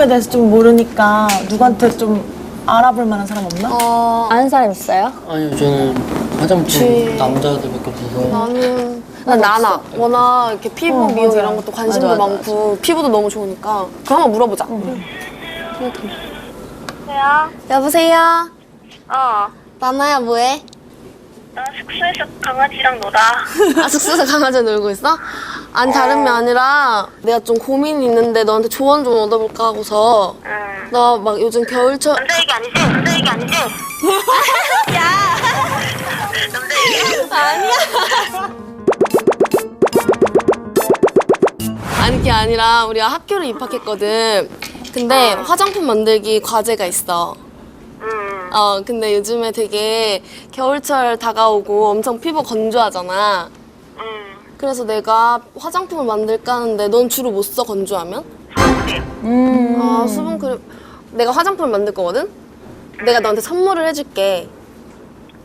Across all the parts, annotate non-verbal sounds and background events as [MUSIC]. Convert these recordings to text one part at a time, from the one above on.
에 대해서 좀 모르니까 누구한테 좀 알아볼 만한 사람 없나? 어, 아는 사람 있어요? 아니요 저는 화장품 남자들밖에 없어서 나는 난 나나. 워낙 이렇게 피부 어, 미용 맞아. 이런 것도 관심도 맞아, 맞아, 많고 피부도 너무 좋으니까 그럼 한번 물어보자. 야, 여보세요. 어, 나나야 뭐해? 나 숙소에서 강아지랑 놀아. [LAUGHS] 아 숙소에서 강아지 놀고 있어? 아니 다른 게 아니라 내가 좀 고민이 있는데 너한테 조언 좀 얻어볼까 하고서 응. 나 막 요즘 겨울철 남자 얘기 아니지? 남자 얘기 아니지? [LAUGHS] 야! [LAUGHS] 남자 얘기? 아니 그게 아니라 우리가 학교를 입학했거든. 근데 화장품 만들기 과제가 있어. 응. 어 근데 요즘에 되게 겨울철 다가오고 엄청 피부 건조하잖아. 응. 그래서 내가 화장품을 만들까 하는데 넌 주로 못 써 건조하면? 음. 아 수분 크림 내가 화장품을 만들 거거든? 내가 너한테 선물을 해줄게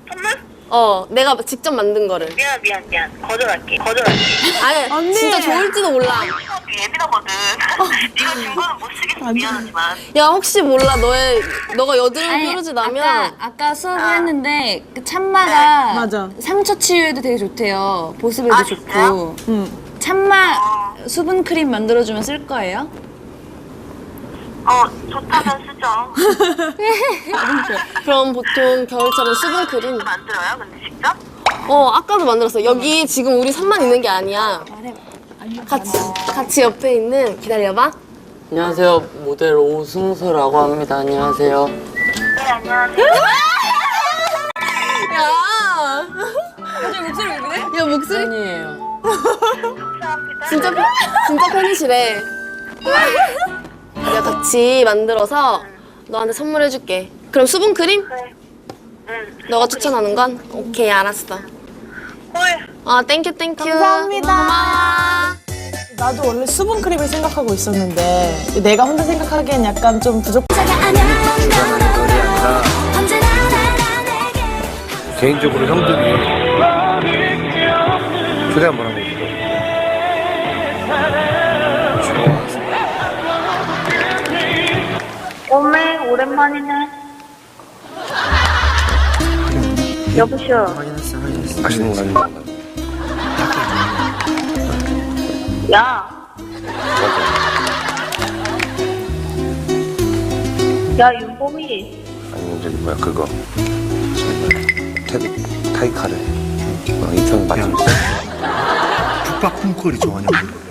선물? 어 내가 직접 만든 거를 미안, 미안, 미안. 거절할게. 거절할게. 아니 언니! 진짜 좋을지도 몰라 수업이 예민하거든. [LAUGHS] 네가 준 거는 못 쓰겠어. 미안하지만. 야 혹시 몰라 너의 너가 여드름 뾰루지 나면 아까, 아까 수업을 했는데 그 참마가 맞아. 상처 치유에도 되게 좋대요. 보습에도 아, 좋고. 진짜요? 참마 수분 크림 만들어주면 쓸 거예요? 어, 좋다면 쓰죠. [LAUGHS] 그럼 보통 겨울철은 수분 크림 만들어요? 근데 직접? 어 아까도 만들었어 여기 지금 우리 산만 있는 게 아니야 같이 같이 옆에 있는 기다려봐 안녕하세요 모델 오승수라고 합니다 안녕하세요 네, 안녕하세요. [LAUGHS] 야 갑자기 목소리 왜 그래? 야 목소리 팬이에요 감사합니다. 진짜 팬- 진짜 팬이시래. 내가 같이 만들어서 너한테 선물해줄게. 그럼 수분 크림? 그래. 응. 너가 추천하는 건? 오케이 알았어. 콜. 아 땡큐 땡큐. 감사합니다. 고마워. 나도 원래 수분 크림을 생각하고 있었는데 내가 혼자 생각하기엔 약간 좀 부족. 개인적으로 형들이 초대 한번 하고 싶어. 오랜만이네. 여보시오. 맛있는 거 아닌가? 야. 야, 윤봄이. 아니 저기 뭐야 그거 테디 타이카를 어, 인터넷 맞춤 북박 콩콜이 좋아하냐고